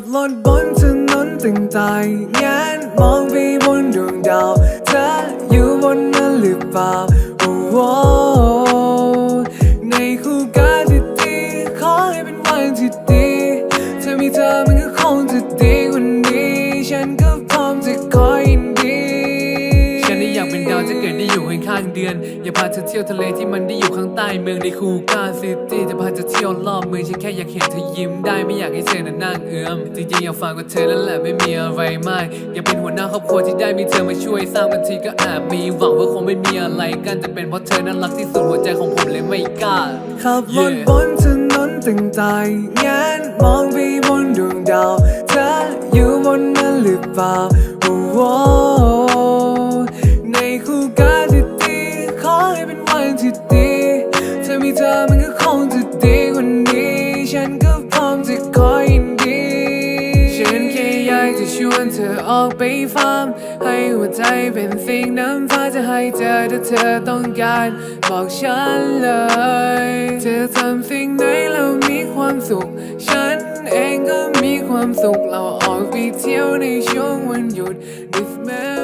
บรถบนถนนตั้งใจงานมองไปบนดวงดาวเธออยู่บนนั้นหรือเปล่าโอ้โหในคู่กาที่ดีขอให้เป็นวันที่ดีถ้ามีเธอมันก็คงจะดี จะเกิดได้อยู่ข้างๆเดือน อย่าพาเธอเที่ยวทะเลที่มันได้อยู่ข้างใต้เมืองในคูกาซิตี้จะพาเธอเที่ยวรอบเมืองฉันแค่อยากเห็นเธอยิ้มได้ไม่อยากให้เธอนั้นนั่งเอื้อมจริงๆอยากฟังกับเธอนั่นแหละไม่มีอะไรมากอยากเป็นหัวหน้าครอบครัวที่ได้มีเธอมาช่วยสร้างบางทีก็แอบมีหวังว่าคงไม่มีอะไรกันแต่เป็นเพราะเธอนั้นรักที่สุดหัวใจของผมเลยไม่กล้าขับรถบนถนนตั้งใจแงนมองไปบนดวงดาวเธออยู่บนนั้นหรือเปล่าโอ้โมีเธอมันก็คงจะดีกว่านี้ ฉันก็พร้อมจะคอยยินดี ฉันแค่อยากจะชวนเธอออกไปฟาร์ม ให้หัวใจเป็นสิ่งน้ำฟ้าจะให้เธอถ้าเธอต้องการ บอกฉันเลย เธอทำสิ่งไหนแล้วมีความสุข ฉันเองก็มีความสุข เราออกไปเที่ยวในช่วงวันหยุด This man